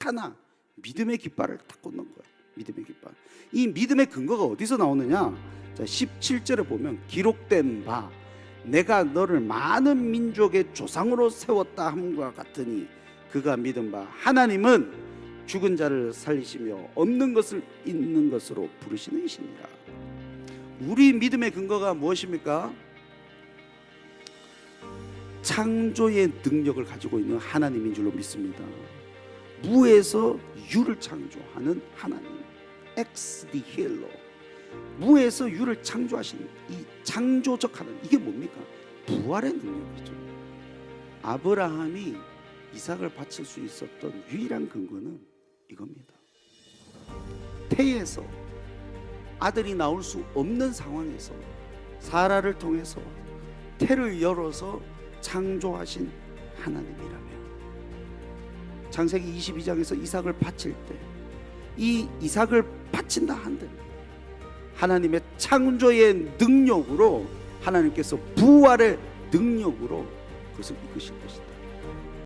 하나 믿음의 깃발을 딱 꽂는 거야. 믿음의 깃발. 이 믿음의 근거가 어디서 나오느냐? 자, 17절에 보면 기록된 바 내가 너를 많은 민족의 조상으로 세웠다 함과 같으니 그가 믿은 바 하나님은 죽은 자를 살리시며 없는 것을 있는 것으로 부르시는 이시니라. 우리 믿음의 근거가 무엇입니까? 창조의 능력을 가지고 있는 하나님인 줄로 믿습니다. 무에서 유를 창조하는 하나님, 엑스 디 힐로. 무에서 유를 창조하신 이 창조적 하나님 이게 뭡니까? 부활의 능력이죠. 아브라함이 이삭을 바칠 수 있었던 유일한 근거는 이겁니다. 태에서 아들이 나올 수 없는 상황에서 사라를 통해서 태를 열어서 창조하신 하나님이라며 창세기 22장에서 이삭을 바칠 때 이 이삭을 바친다 한들 하나님의 창조의 능력으로 하나님께서 부활의 능력으로 그것을 이끄실 것이다.